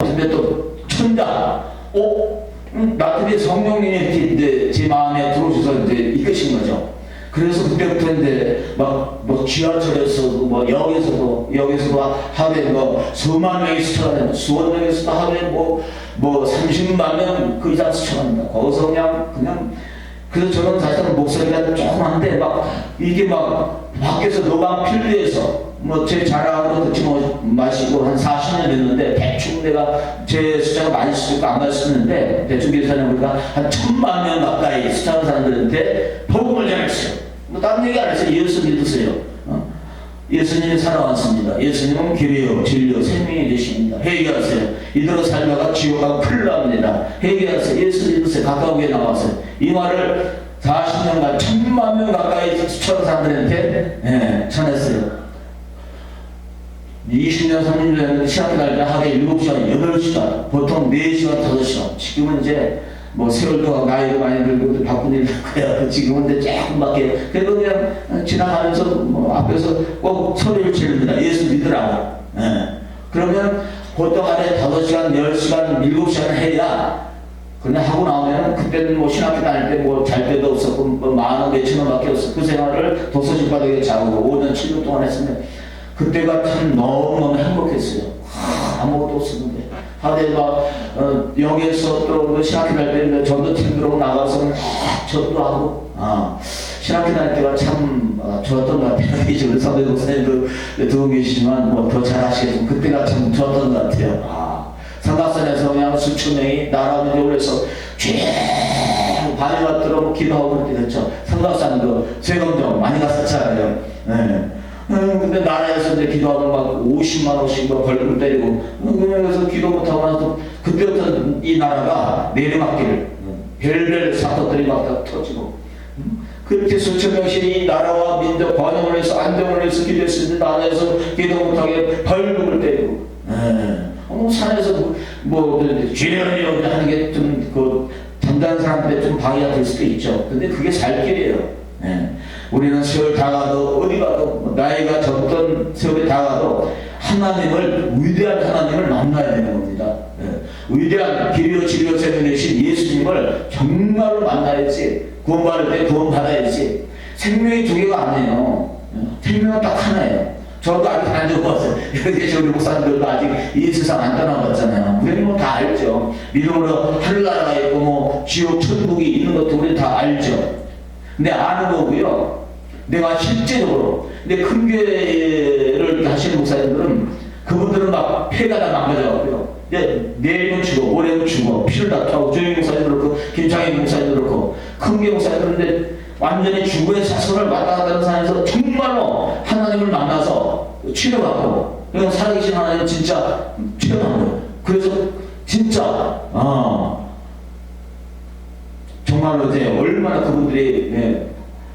근데 또 천다. 어? 음, 나중에 성령님이 이렇게 이제 제 마음에 들어오셔서 이제 이끄신 거죠. 그래서 그때부터 이제 막, 뭐 지하철에서도 뭐 역에서도 역에서도 하루에 뭐 수만 명이 스쳐가는 수원역에서도 하루에 뭐, 뭐 30만 명 그 이상 스쳐갑니다. 거기서 그냥 그냥 그래서 저는 사실은 목소리가 조그만데 막 이게 막 밖에서 노방 필드에서 뭐 제 자랑으로 듣지 뭐 마시고 한 40년 됐는데 대충 내가 제 숫자가 많이 쓰니까 안 맞았는데 대충 계산해 보니까 한 천만 명 가까이 숫자는 사람들한테 복음을 전했어요. 뭐 다른 얘기 안 했어요. 예수 믿으세요. 어? 예수님이 살아왔습니다. 예수님은 길이요, 진리요, 생명이 되십니다. 회개하세요. 이대로 살다가 지옥 가고 큰일 납니다. 회개하세요. 예수 믿으세요. 가까우게 나와서요. 이 말을 40년간 천만 명 가까이 수천 사람들한테 예, 전했어요. 20년, 30년 시합 날때 하루에 7시간, 8시간, 보통 4시간, 5시간. 지금은 이제 뭐 세월도 나이도 많이 들고 바쁜 일 거야. 지금은 이제 조금밖에. 그래도 그냥 지나가면서 뭐 앞에서 꼭 소리를 지릅니다. 예수 믿으라고. 예. 그러면 보통 안에 5시간, 10시간, 7시간 해야 그냥 하고 나오면 그때는 뭐 신학교 다닐 때 뭐 잘 때도 없었고 뭐 만 원 몇천 원밖에 없어 그 생활을 도서실 바닥에 자고 5년 7년 동안 했으면 그때가 참 너무너무 행복했어요. 하, 아무것도 막 어, 여기에서 또그 신학교 다닐 때 전도 팀으로 나가서 막 전도 하고 아 신학교 다닐 때가 참 어, 좋았던 것 같아요. 이제 우리 선배 목사님도 두분 계시지만 뭐 더 잘하시겠지만 그때가 참 좋았던 것 같아요. 아. 상가산에서 그냥 수천 명이 나라면에 올려서 쭉 밤에가 들어 기도하고 그렇게 됐죠. 상가산 그 세검정 많이 갔었잖아요. 네. 음, 근데 나라에서 이제 기도하면 막 50만 원씩 막 벌금 때리고 그래서 기도 못하고 나서 그때부터 이 나라가 내리막길 별별 사건들이 막다 터지고 음, 그렇게 수천 명씩 이 나라와 민족 번영을 위해서 안정을 위해서 기도했는데 나라에서 기도 못하게 벌금을 때리고 예. 어, 산에서 뭐 지련이 하는 게좀그 잠자는 사람들의 좀 방해가 될 수도 있죠. 근데 그게 살 길이에요. 예. 우리는 세월 다가도 어디 가도 뭐 나이가 적던 세월이 다가도 하나님을 위대한 하나님을 만나야 되는 겁니다. 예. 위대한 길이요 진리요 생명이신 예수님을 정말로 만나야지 구원받을 때 구원 받아야지 생명이 두 개가 아니에요. 예. 생명은 딱 하나예요. 저도 아직 안 적었어요. 이렇게 우리 목사님들도 아직 이 세상 안 떠나봤잖아요. 우리는 뭐 다 알죠. 믿음으로 하늘나라가 있고 뭐 지옥 천국이 있는 것도 우리 다 알죠. 근데 아는 거고요. 내가 실제적으로 근데 큰 교회를 하시는 목사님들은 그분들은 막 폐가 다 망가져갖고요. 내일은 죽어, 모레는 죽어, 피를 다투고 조영 목사님도 그렇고 김창희 목사님도 그렇고 큰교 목사님들은 완전히 죽음의 사선을 왔다 갔다 하는 사람에서 정말로 하나님을 만나서 치료받고 그냥 살아계신 하나님 진짜 거예요. 그래서 진짜 어, 정말로 이제 얼마나 그분들이 예,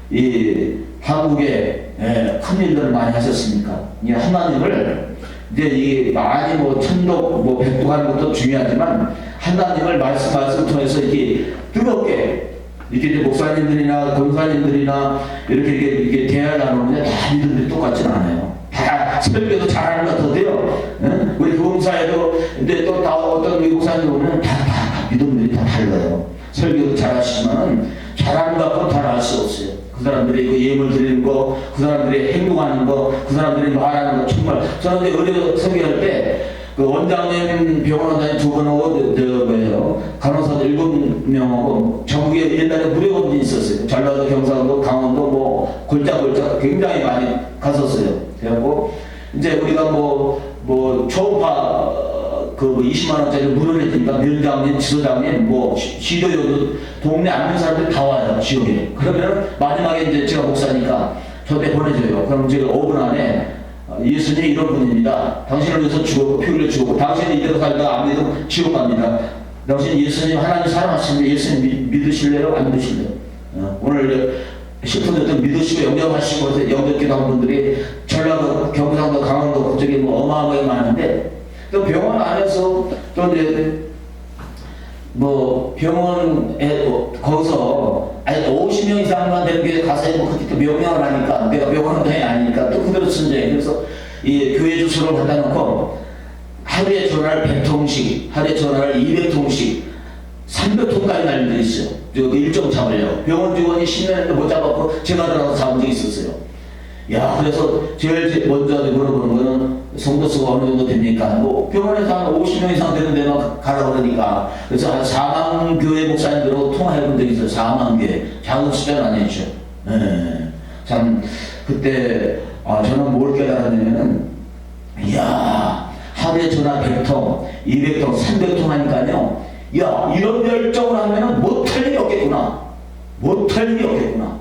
이 한국에 예, 큰 일들을 많이 하셨습니까? 이 하나님을 이제 이 많이 뭐 천독 뭐 백독하는 것도 중요하지만 하나님을 말씀 말씀 통해서 이렇게 뜨겁게 이렇게 목사님들이나 권사님들이나 이렇게 이렇게, 이렇게 대화 나누는데 다 믿음들이 똑같지는 않아요. 다 설교도 잘하는 것 같아요. 응? 우리 교사에도 근데 또 다 어떤 미국사님들 보면 다, 다, 다 믿음들이 다 달라요. 설교도 잘하시지만 잘하는 것 같고 잘할 수 없어요. 그 사람들이 그 예물 드리는 거, 그 사람들이 행동하는 거, 그 사람들이 말하는 거 정말 저는 의료 설교할 때 그 원장님 병원 원장님 두 분하고 저, 저 뭐예요 간호사 일곱 명하고 전국에 옛날에 무료검진 있었어요. 전라도, 경상도, 강원도 뭐 골짜 골짜 굉장히 많이 갔었어요. 그래갖고 이제 우리가 뭐뭐 초음파 그 20만 원짜리 무료를 해주니까 면장님, 지도장님, 뭐 시- 시도요도 동네 앉는 사람들 다 와요 지역에. 그러면 마지막에 이제 제가 목사니까 저한테 보내줘요. 그럼 제가 5분 안에 어, 예수님 이런 분입니다. 당신을 위해서 죽었고 피 흘려 죽었고 당신이 이대로 살다가 안 믿으면 지옥 갑니다. 당신 예수님 하나님 사랑하시는데 예수님 믿, 믿으실래요? 안 믿으실래요? 어, 오늘 10분 전 믿으시고 영접하시고 영접기도 한 분들이 전라도, 경상도, 강원도 그쪽에 뭐 어마어마하게 많은데 또 병원 안에서 또 이제 뭐 병원에 어, 거기서 아니 50명 이상만 되는 게 가서 뭐 그렇게 또 명령을 하니까 내가 병원장이 아니니까 또 그대로 순정해 그래서 이 교회 주소를 갖다 놓고 하루에 전화를 100통씩, 하루에 전화를 200통씩, 300통까지 날린 데 있어요. 저 일정 잡으려고. 병원 직원이 신내는데 못 잡았고 제가 들어가서 잡은 적이 있었어요. 야, 그래서 제일 먼저 물어보는 거는 성도수가 어느 정도 됩니까? 뭐 병원에서 한 50명 이상 되는 데만 가라 그러니까 그래서 한 4만 교회 목사님들하고 통화해 본 적이 있어요. 4만 교회. 작은 숫자는 아니죠. 예. 참 그때 아, 저는 뭘 깨달았냐면은 이야 하루에 전화 100통, 200통, 300통 하니까요. 야 이런 열정을 하면은 못할 일이 없겠구나. 못할 일이 없겠구나.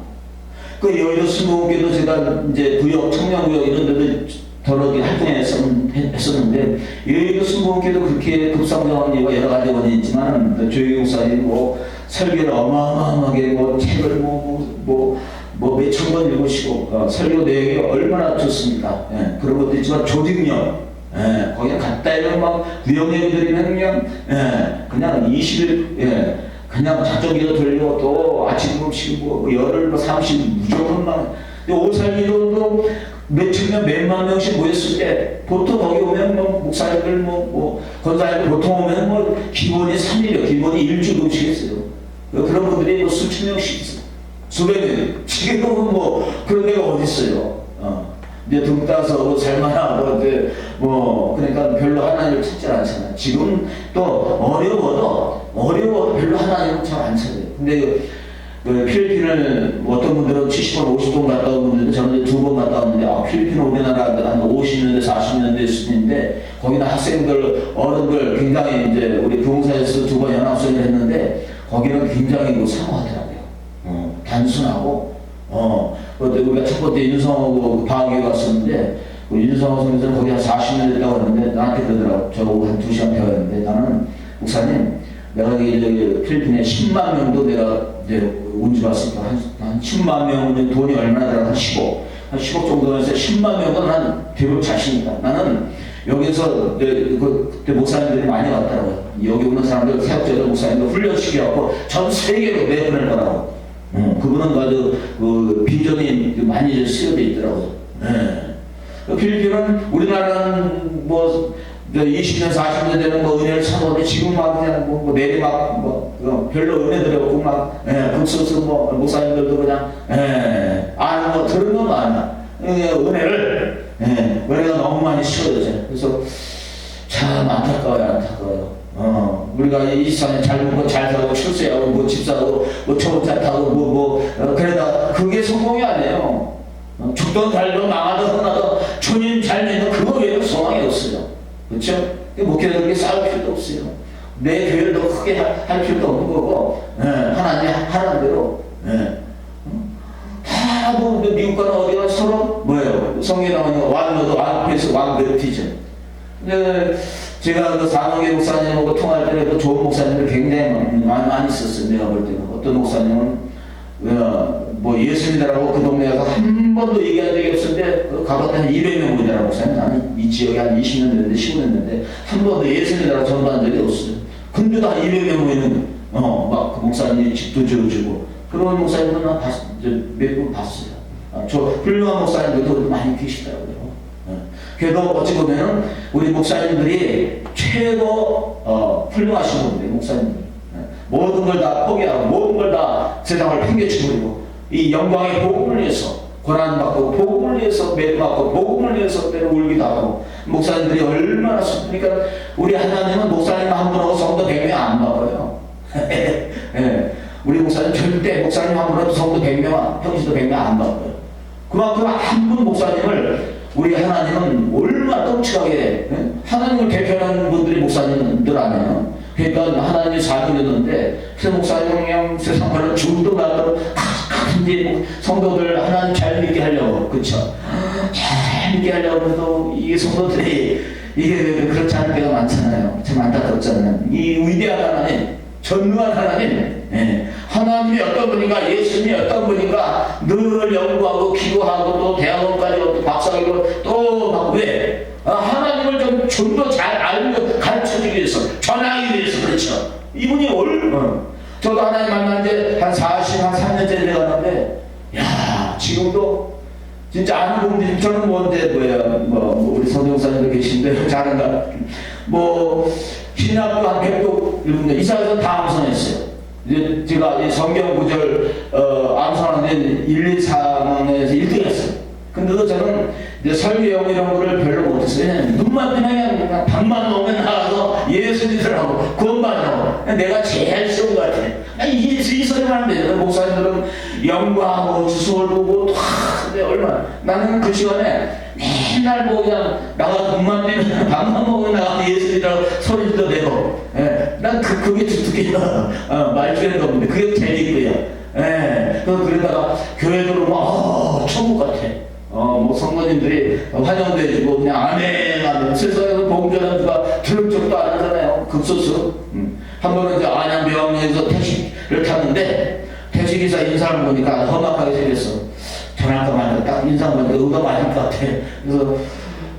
그 여의도 수목교도 제가 이제 구역, 청년구역 이런 데도 더러 활동했었는데 여의도 수목교도 그렇게 급성장한 이유가 여러 가지 원인이 있지만 조용히 목사님 뭐 설교를 어마어마하게 뭐 책을 뭐 뭐 뭐 몇천 번 읽으시고 어, 설교 내용이 얼마나 좋습니까? 예, 그런 것도 있지만 조직력 예, 거기 갔다 이면 막 구역예배드리면 그냥 예, 그냥 20일 예, 그냥 작전기도 돌리고 또 아침 음식 뭐 열흘 뭐 30, 무조건 막 오살기도도 면 몇만 명씩 모였을 때 보통 거기 오면 뭐 목사님들 뭐, 뭐 권사님들 보통 오면 뭐 기본이 3일이요 기본이 일주일 음식 했어요 그런 분들이 뭐 수천 명씩 있어요 수백 명 지금은 뭐 그런 데가 어디 있어요 어. 이제 등 따서 뭐 살만하고 이제 뭐 그러니까 별로 하나님을 찾지 않잖아요. 지금 또 어려워도 어려워도 별로 하나님을 잘 안 찾아요. 근데 그, 그 필리핀을 뭐 어떤 분들은 70번, 50번 갔다 온 분들은 저는 두 번 갔다 왔는데 아, 필리핀 우리나라 한 50년대, 40년대 수준인데 거기는 학생들, 어른들 굉장히 이제 우리 부흥사에서 두 번 연합수련을 했는데 거기는 굉장히 뭐 사모하더라고요. 어, 단순하고 어, 그때 우리가 첫 번째 윤성호 방학에 갔었는데, 그 윤성호 선생님은 거기 한 40년 됐다고 하는데, 나한테 그러더라고. 저하고 한 2시간 배웠는데, 나는, 목사님, 내가 저기 필리핀에 10만 명도 내가 이제 온줄 알았으니까, 한, 한 10만 명은 돈이 얼마나 들어? 한 10억. 한 10억 정도 해서 10만 명은 난 배울 자신이다. 나는 여기서 내, 그, 그때 목사님들이 많이 왔더라고요. 여기 오는 사람들, 사역자들 목사님들 훈련시켜갖고 전 세계로 내보낼 거라고. 어, 그분은 아주 그 비전이 많이 쓰여져 있더라고요. 예. 그 필리핀은 우리나라는 뭐 20년, 40년 되는 뭐 은혜를 참았는데 지금 막 그냥 뭐, 뭐 내리막 뭐 어, 별로 은혜들 없고 막 예, 북소스 뭐 목사님들도 그냥 예, 아는 뭐 들은 건 많아. 예, 은혜를 예, 은혜가 너무 많이 씌워져요. 그래서 참 안타까워요, 안타까워요. 어, 우리가 이 세상에 잘 먹고 잘 살고 출세하고 뭐 집 사고 뭐 초보자 타고 뭐, 뭐 어, 그러다 그게 성공이 아니에요. 어, 죽던 살도 망하던 흔하던 주님 잘 믿는 그거 외에는 소망이 없어요. 그렇죠? 목회자들에게 싸울 필요도 없어요. 내 교회를 더 크게 할, 할 필요도 없는 거고 예, 하나님 하라는 대로 예. 다뭐 미국 가나 어디 가서 서로 뭐예요? 성경에 나오는 왕노도 왕패스 왕베티즘 근데 제가 그 산호계 목사님하고 통화할 때는 그 좋은 목사님들 굉장히 많이, 많이 있었어요. 내가 볼 때는. 어떤 목사님은, 어, 뭐 예수님이라고 그 동네에 가서 한 번도 얘기한 적이 없었는데, 그 가봤더니 한 200명 모이더라고 목사님. 나는 이 지역에 한 20년 됐는데, 15년 됐는데, 한 번도 예수님이라고 전도한 적이 없어요. 근데도 한 200명 모이는, 어, 막 그 목사님이 집도 지어주고, 그런 봤, 몇분 봤어요. 아, 저 훌륭한 목사님들도 많이 계시더라고요. 어. 그래도 어찌 보면은 우리 목사님들이 최고 어, 훌륭하신 분들 목사님들 예. 모든 걸 다 포기하고 모든 걸 다 세상을 팽개쳐버리고 이 영광의 복음을 위해서 고난받고 복음을 위해서 매받고 복음을 위해서 때로 울기도 하고 목사님들이 얼마나 슬- 그러니까 우리 하나님은 목사님 한 분하고 성도 100명 안 바꿔요 예. 우리 목사님 절대 목사님 한 분하고 성도 100명 형제도 100명 안 바꿔요 그만큼 한 분 목사님을 우리 하나님은 얼마나 떡칠하게 예? 하나님을 대표하는 분들이 목사님들 아니에요. 그러니까 하나님이 사귀었는데 그 목사님은 그냥 세상과는 죽도 나도 같은 성도들 하나님 잘 믿게 하려고 그렇죠. 잘 믿게 하려고 해도 이게 성도들이 이게 그렇지 않은 데가 많잖아요. 참 안타깝잖아요. 이 위대한 하나님 전능한 하나님, 예. 하나님이 어떤 분인가, 예수님이 어떤 분인가 늘 연구하고 기도하고 또 대학원까지 또 박사학위로 또막 왜? 아, 하나님을 좀 좀 더 잘 알고 가르쳐주기 위해서, 전하기 위해서 그렇죠. 이분이 얼, 어. 저도 하나님 만난 지 한 40, 한 3년째 돼가는데, 야 지금도 진짜 아는 분들이 저는 뭔데 뭐야 뭐, 뭐 우리 선영사님도 계신데 잘한다. 뭐 신학교 한 100도 읽는데 이사에서 다 암송했어요. 이제 제가 이 성경 구절 어, 암송하는데 1, 2, 3에서 1등 했어요. 근데도 저는 이제 설교용 이런 거를 별로 못했어요. 눈만 그냥 방만 오면 나가서 예수 믿으라고 구원만 하고. 내가 제일 쉬운 것 같아 아니 이, 이 소리만 하면 돼요 목사님들은 영광하고 주소를 보고 다 근데 얼마나 나는 그 시간에 맨날 뭐 그냥 나가 눈만 뜨면 방만 먹으면 나가 예수 믿으라고 소리 들어대고. 예, 난 그, 그게 주특기야 어, 말주에는 없는데 그게 재밌고요 예, 그 그러다가 교회들은 막 어, 천국 같아. 어, 뭐 성도님들이 환영도 해주고 그냥 아멘 아멘. 세상에서 복음전은 누가 들은 적도 안 하잖아요. 급소수. 음. 한 번은 이제 안양병원에서 택시를 탔는데 택시기사 인사를 보니까 험악하게 생겼어 전할까 말까 딱 인상 보니까 의가 맞을 것 같아 그래서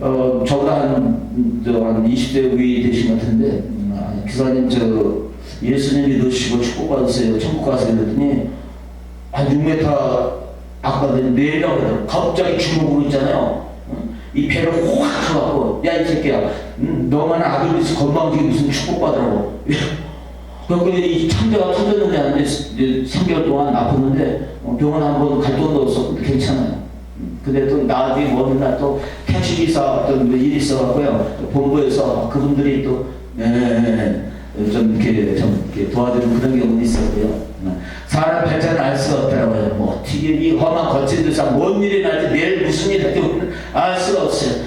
어, 저보다 한, 저, 한 20대 위 되신 것 같은데 음, 아, 기사님 저 예수님 믿으시고 축복받으세요 천국 가세요 그랬더니 한 6m 아까 내리라고 그래요. 갑자기 주먹으로 있잖아요. 응? 이 배를 확 쳐갖고 야 이 새끼야 응? 너만 아들 있어 건방지게 무슨 축복받으라고 그런데 이 창자가 터졌는데 안 돼. 3개월 동안 아팠는데 어, 병원 한 번 갈 돈도 없었고 괜찮아요. 음, 근데 또 나중에 어느 날또 택시기사 어떤 뭐 일이 있어갖고요. 또 본부에서 그분들이 또 네, 좀 이렇게 좀 이렇게 도와주는 그런 경우도 있었고요. 어, 사람 발전을 알 수가 없더라고요. 뭐 어떻게 이 험한 거친 데서 뭔 일이 날지 내일 무슨 일이 할지 알 수가 없어요.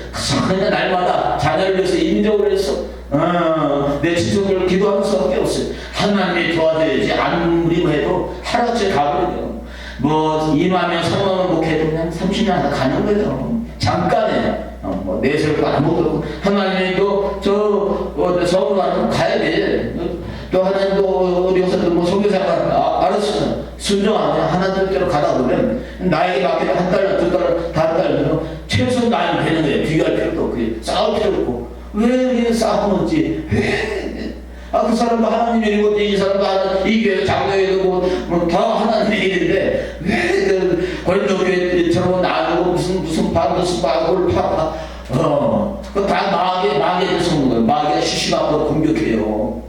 그냥 날마다 자녀를 위해서 인정을 해서 어, 내 친척을 기도하는 수밖에 없어요. 하나님이 도와줘야지 아무리 뭐 해도 하루째 가버려요. 뭐 임하면 성원을 목해도 그냥 30년 하다 가는 거죠. 잠깐에 어, 뭐 내세울 거안 먹고 하나님이 또저 어, 하면 가야 돼. 또 하나님도 우리 여사들 뭐 성교사가 아, 알았어 순종하면 하나님께로 가다 보면 나에게 맡기는 한 달러 두달러 다한 달러 최소 나이 되는 거예요. 비교할 필요도 없고 싸울 필요 없고 왜 싸우는지 왜? 아 그 사람도 하나님 일이고 이 사람도 하나님 이 교회 장로회도 뭐다 하나님 일인데 왜 그 고린도교회처럼 나누고 무슨 무슨 반 무슨 마구를 파 어, 그다 마귀 마귀에 속는 거예요. 마귀가 시시각각 공격해요.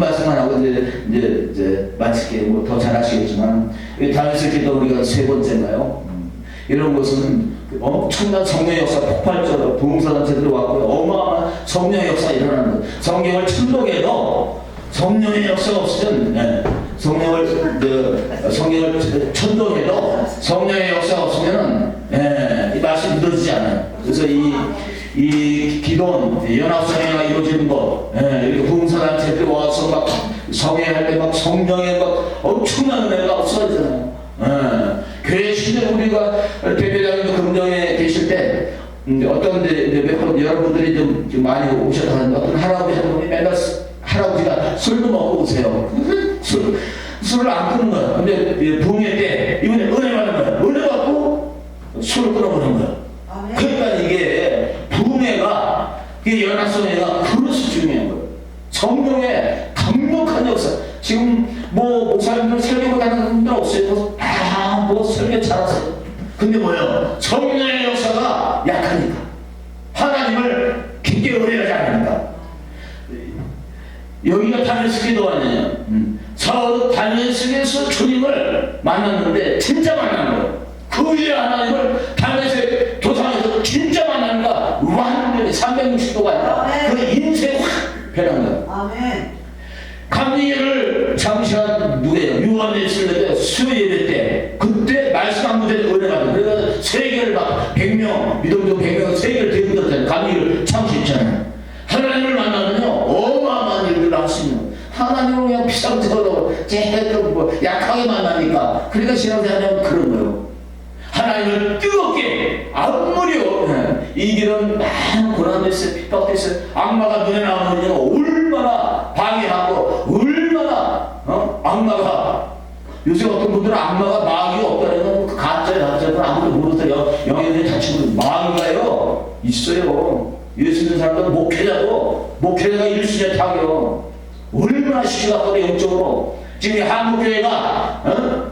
말씀만 하고 이제 이제 이제 마칠게요. 뭐더 잘하시겠지만 이 다윗의 기도 우리가 세 번째인가요? 음, 이런 것은 그 엄청난 성령 역사 폭발적으로 부흥사단체들이 왔고요. 어마어마한 성령 역사 일어나는 것. 성경을 천독해도 성령의 역사가 없으면 예, 성령을 그, 성경을 천독해도 성령의 역사가 없으면은 예, 이 말씀이 믿어지지 않아요. 그래서 이, 이 기도원, 연합성회가 이루어지는 것, 예, 이렇게 부흥사단체들이 와서 막 성회할 때 막 성령의 막 엄청난 은혜가 없어지잖아요. 예, 교회 신대 우리가 대표장님도 금정에 계실 때 음, 어떤 몇번 여러분들이 좀, 좀 많이 오셨다 하는데 어떤 할아버지 한 분이 맨날 스- 할아버지가 술도 먹고 오세요. 술, 술을 안 끊는 거야. 근데 부흥회 때 이번에 은혜 받는 거야. 은혜 받고 술을 끊어버리는 거야. 아멘. 그러니까 이게 부흥회가 이게 연합성회가 그릇이 중요한 거예요. 성령의 강력한 역사. 지금 뭐 목사님들 설교 못하는 분들 없어요. 뭐, 아, 뭐 설교 잘하세요. 근데 뭐요? 성령의 역사가 약하니까 하나님을 깊게 의뢰하지 않으니까 여기가 다메섹 기도원이에요. 음. 사울은 다메섹에서 주님을 만났는데 진짜 만난 거예요. 그 위에 하나님을 다메섹 도상에서 진짜 만나니까 완전히 360도가 아니라 그 인생이 확 변한 거예요. 아멘. 감리를 장시한 누구예요? 유언에 있을 때 수요예배 때 그때 말씀 한 무대에 은혜가 돼. 그래서 세계를 막 100명 믿음도 100명 세계를 뒤흔들었잖아요. 감리를 창시했잖아요. 하나님을 만나면요 어마어마한 일들을 할 수 있는 하나님을 그냥 피상적으로 제대로 뭐 약하게 만나니까. 그러니까 신앙생활하면 그런 거예요. 하나님을 뜨겁게 아무리요 예, 이 길은 많은 고난도 있어요. 핍박도 있어요. 악마가 눈에 나오면 얼마나 방해하고 얼마나 어? 악마가 요새 어떤 분들은 악마가 마귀가 없다는 건 가짜예요 가짜는 아무도 모르세요. 영역에 다치고 마귀가요 있어요. 예수 믿는 사람들 목회자도 목회자가 일수에 타격 얼마나 시시각각로 영적으로 지금 이 한국교회가 어?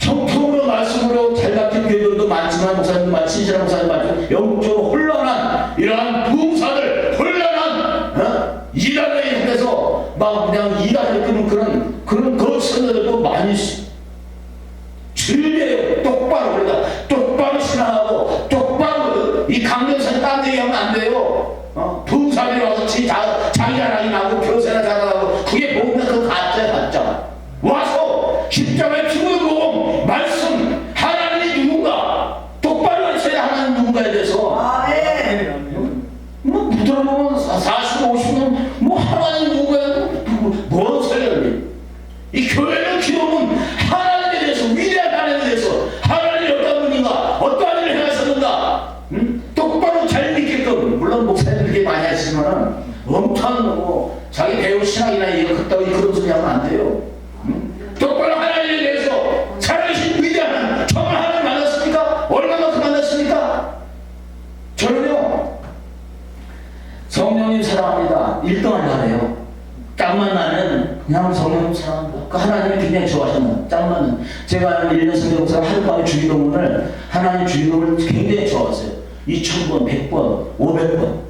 정통으로 말씀으로 잘 잡힌 교회들도 많지 많지만 목사님도 많 친실한 목사님 많지만 영적으로 혼란한 이러한 부흥사들 혼란한 어? 이단에 향해서 막 그냥 이단을 끄는 그런 그런 거선들도 많이. 즐겨요 똑바로 그러니까 똑바로 신앙하고 똑바로 이 강력선 딴 얘기하면 안 돼요 어? 부흥사들이 와서 지 자, 자기 자랑이 나고 교세나 자랑하고 그게 뭔가 그 가짜야 가짜 와서 십자가의 피부를 보고 말씀 하나님이 누군가 똑바로 하셔야 하나님 누군가에 대해서 아멘. 뭐 부들어보면 40, 50년 뭐 하나님 누구야 뭔 소리야 이 교회는 기도는 하나님에 대해서 위대한 하나님에 대해서 하나님이 어떤 분인가 어떠한 일을 행하셨는가 응? 똑바로 잘 믿게끔 물론 목사님 그렇게 많이 하시지만은 엄청 뭐 자기 배운 신앙이나 이런 그따위 그런 소리 하면 안 돼요 응? 똑바로 하나님에 대해서 살아계신 위대한 정말 하나님 만났습니까? 얼마만큼 만났습니까? 저는요 성령님 1등을 잘해요. 짝만 나는 그냥 성령님 사랑합니다. 그 하나님이 굉장히 좋아하셨나 짝만은 제가 아는 1년 성경사가 하룻밤에 주기도문을 하나님 주기도문을 굉장히 좋아하세요. 2,000번, 100번, 500번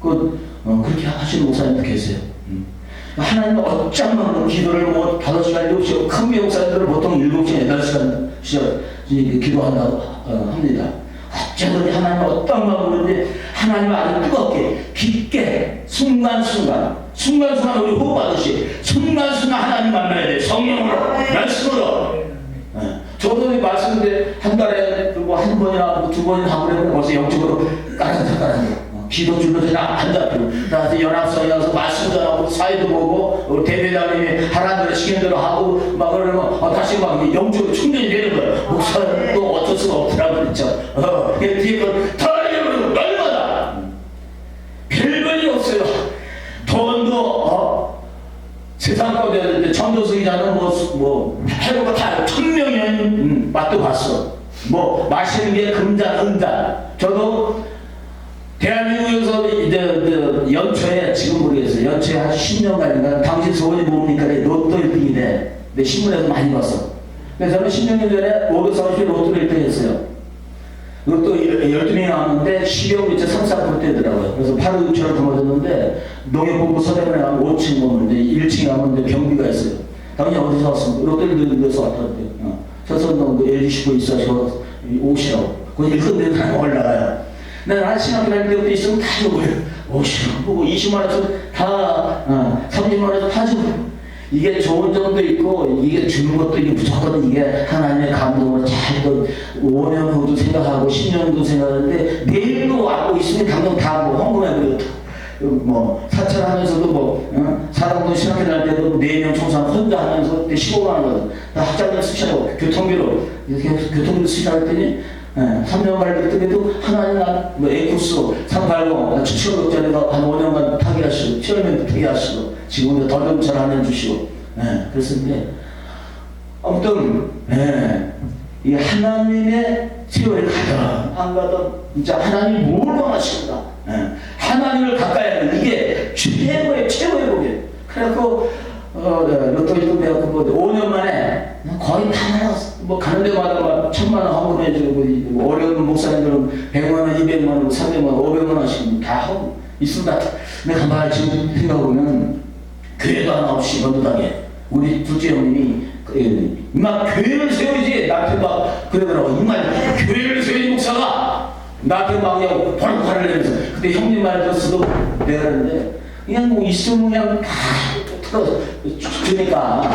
그, 어, 그렇게 하시는 목사님도 계세요. 음. 하나님은 어쩌면 기도를 뭐 5시간, 7시간, 큰 목사님들은 보통 7시간, 8시간 기도한다고 어, 합니다. 어쩌든지 하나님 어떤 마음으로든지 하나님 아주 뜨겁게 깊게 순간순간 순간순간 우리 호흡하듯이 순간순간 하나님 만나야 돼. 성령으로 말씀으로. 예. 저도 이 말씀인데 한 달에 뭐한 번이나 뭐두 번이나 하고 그러면 벌써 영적으로 까란다 어, 기도 줄도 그냥 안 잡히고. 나한테 연합성에 가서 말씀 전하고 사회도 보고 대배장님이 하라는 대로 시키는 대로 하고 막 그러면 어, 다시 막 영적으로 충전이 되는 거야. 목사도 어쩔 수가 없더라고 그랬죠 어, 그 뒤에 더 하려면 얼마나 별별이 없어요 돈도 어, 세상 가운데 청도승이라는 뭐, 뭐, 해보고 다 천명이 음, 맛도 봤어. 뭐, 마시는 게 금잔, 은잔. 저도 대한민국에서 이제 그 연초에, 지금 모르겠어요. 연초에 한 10년간인가 당신 소원이 뭡니까? 로또 1등이 돼. 내 신문에서 많이 봤어. 그래서 저는 10년 전에 530개 로또 1등 했어요. 이것도 12명이 나왔는데 10억 이제 3, 4% 되더라고요. 그래서 8억 6천을 더 맞았는데 농협본부 서대문에 가면 5층 보는데 1층에 가면 경비가 있어요. 당연히 어디서 왔습니까? 롯데를 넣어서 왔다는데. 어. 서선동 그 LG 슈퍼 있어서 오시라고. 그 1등 되는 사람 올라가요. 한 신학교 다닐 때부터 있으면 다 줘고요. 오시라고. 보고 20만 원씩 다, 어, 30만 원씩 다 주고. 이게 좋은 점도 있고 이게 주는 것도 이게 무조건 이게 하나님의 감동으로 잘또 5년 후도 생각하고 10년 후도 생각하는데 내일도 왔고 있으면 감동 다 뭐 헌금해 버려 뭐 사찰하면서도 뭐 어? 사람도 신학교 다닐 때도 4명 총상 혼자 하면서 15만 원나 학자금 쓰시라고 교통비로 이렇게 교통비 쓰시라고 했더니 예, 3년 발급 때에도 하나님 뭐 에쿠스 380 7천억짜리가 한 5년간 타게 하시고 7년간 타게 하시고 지금도 더듬잘 하면 주시고 예, 그랬는데 아무튼 예, 이 하나님의 세월이 가든 안 가든 진짜 하나님 뭘 원하신다 예, 하나님을 가까이 하는 이게 최고의 최고의 복이에요. 그래갖고 어, 네, 로또 1등 돼갖고 뭐 5년 만에 거의 다 나갔어. 뭐 가는 데마다 막 천만 원 헌금 해주고 뭐 어려운 목사님들은 100만 원, 200만 원, 300만 원, 500만 원씩 다 하고 있습니다. 근데 가만히 지금 생각해보면 교회도 하나 없이 건도당에 우리 둘째 형님이 그, 이만 교회를 세우지! 나한테 막 그러더라고. 이만 교회를 세우지 목사가 나한테 막 그냥 바로 화를 내면서 근데 형님 말 들었어도 내가 그러는데 그냥 뭐 있으면 그냥 다 틀어. 주니까. 아,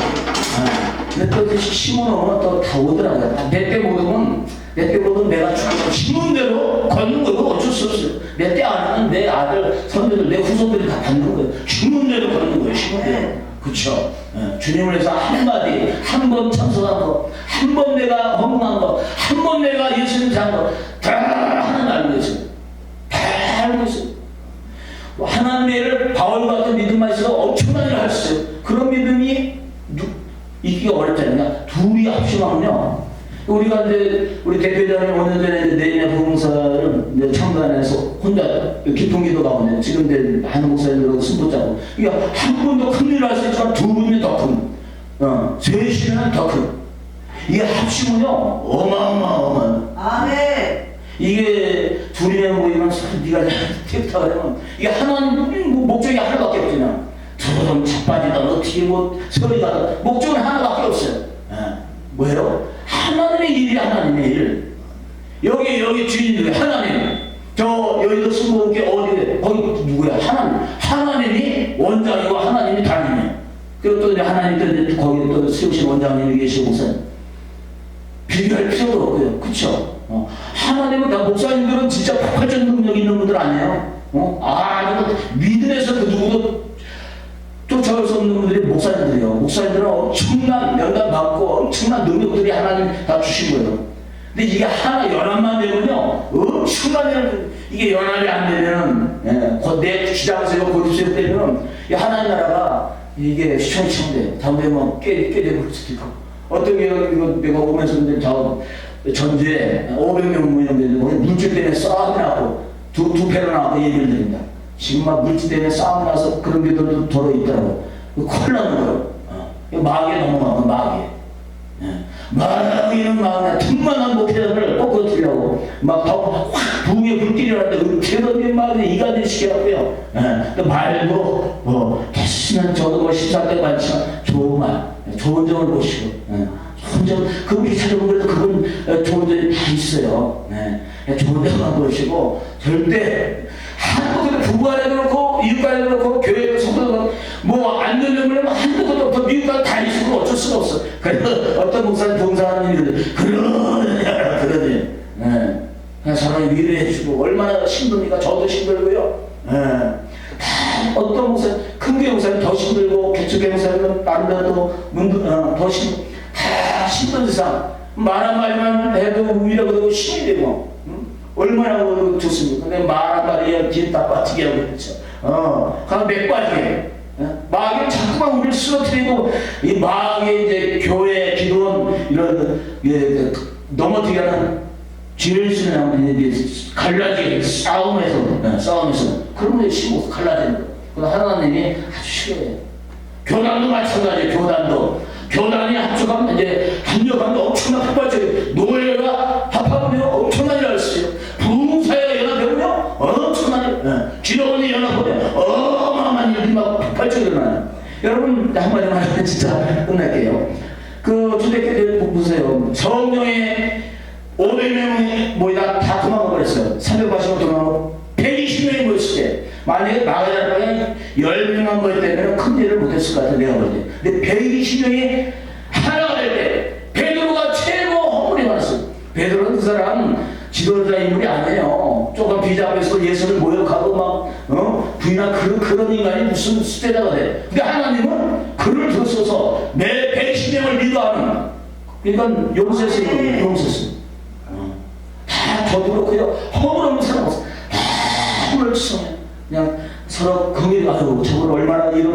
근데 또 심어놓으면 또다 오더라고요. 내때못 오면 내때못 오면 내가 심은 대로 걷는 거고 어쩔 수 없어요 내때안 하면 내 아들 선배들 내 후손들이 다 받는 거예요 심은 대로 걷는 거예요 심은 대로 그쵸 예, 주님을 위해서 한마디 한 번 참석한 거 한 번 내가 헌금한 거 한 번 내가 예수님 잘한거 다 하나님 알고 계세요 다 알고 있어요 뭐 하나님의 일을 바울 같은 믿음만 있어도 엄청난 일을 있어요. 그런 믿음이 누, 있기가 어렵잖아요. 둘이 합심하면요. 우리가 이제 우리 대표자님 5년 전에 내년에 부흥사를 이제 창단해서 혼자 깊은 기도 가운데 지금 이제 많은 목사님들하고 승부자고 이게 한 분도 큰 일을 할수 있지만 두 분이 더 큰, 어, 셋이면 더 큰. 이게 합치면요 어마어마어마 아멘. 이게 둘이면 모이면 서로 네가 택타 그러면 이게 하나님 뭐 목적이 하나밖에 없잖아 두름 자빠지다 어떻게 뭐 소리가 목적은 하나밖에 없어요 예. 뭐예요? 하나님의 일 여기 여기 주인이 하나님 저 여의도 스모게 어디에 거기 누구야 하나님 하나님이 원장이고 하나님이 단임이에요 그리고 또 하나님 또 거기 또 세우신 원장님이 계시고 목사님 비교할 필요도 없고요. 그쵸? 어. 하나님은 다 목사님들은 진짜 폭발적 능력 있는 분들 아니에요? 어? 아, 믿음에서 그 누구도 쫓아올 수 없는 분들이 목사님들이에요. 목사님들은 엄청난 명단 받고 엄청난 능력들이 하나님 다 주신 거예요. 근데 이게 하나 연합만 되면요, 엄청난 일, 이게 연합이 안 되면, 예, 곧내 주장세요, 고집세요 되면, 이 하나님 나라가 이게 시청치는데, 다음에 뭐 깨, 깨되고 수도 있고. 어떤 게, 이거 내가 오면서 저 전주에 500명 모였는데, 물질 때문에 싸움이 나고, 두, 두 패로 나고 얘기를 드립니다. 지금 막 물질 때문에 싸움이 나서 그런 게도 돌아 있더라고. 큰일 나는 거예요. 어. 마귀에 넘어가고, 마귀에. 예. 마귀는 마귀에 틈만한 목표를 꺾어주려고 막확 부에 불길이 나는데 대단한 마귀에 이간질 시켜갖고요. 예. 또 말도 뭐 됐으면 저도 뭐 14대 많지만 좋은 말, 좋은 점을 보시고 예. 좋은 점, 그분이 찾아보면 그래도 그분 어, 좋은 점이 다 있어요. 예. 좋은 점만 보시고 절대 부부간에 그렇고 이웃간에 그렇고 교회도 성도도 뭐안 한두 것도 없고 미국 가서 다 있으면 어쩔 수가 없어. 그래서 어떤 목사님 봉사하는 일들 그러냐 그러니 예. 그냥 사람이 위로해주고 얼마나 힘듭니까? 저도 힘들고요. 예. 다 어떤 목사 큰교 목사님 더 힘들고 개척교 목사님은 나름대로 문- 어, 더 힘, 다 힘든 이상 말한 말만 해도 위로가 되고 힘이 되고 응? 얼마나 그 좋습니까? 근데 말한 말이야 뒤다 빠지게 하고 그렇죠. 어, 빠지게. 어? 마귀는 자꾸만 우리를 쓰러뜨리고 이 마귀의 이제 교회 기도원 이런 예, 그, 넘어뜨게 하는 죄를 이제 갈라지게 싸움에서 예, 싸움에서 그런 게 심고 갈라지는 거. 하나님이 아주 싫어해요. 교단도 마찬가지예요. 교단도 교단이 합쳐가면 이제 합력하면 엄청난 폭발적인 노예가 합하면 엄청난 일을 할 수 있어요. 부흥사회가 연합되면요 엄청난 일, 예. 기도원이 연합하면 어마어마한 일이 막 폭발적으로 일어나요. 여러분 한마디만 하면 진짜 끝날게요. 그 주대교회 보세요. 성령의 500명이 모이다 다 도망가 버렸어요. 380명 도망가고 120명이 모였을 때 만약에 나가자마자 10명만 모였다면 큰 일을 못했을 것 같아 내가 볼 때. 근데 120명이 하나가 될 때 베드로가 최고 허물이 많았어요. 베드로는 그 사람 지도자 인물이 아니에요. 조금 비자 앞에서 예수를 모욕하고 막 어? 부인한 그런, 그런 인간이 무슨 수제자가 돼. 근데 하나님은 그를 들어서서 매 120명을 리더하는 그러니까 용서했어요. 용서했어요. 어. 다 저도 그렇고요. 허물 없는 사람 없어. 다 허물을 치성해. 그냥 서로 긍휼히 아유 저걸 얼마나 이런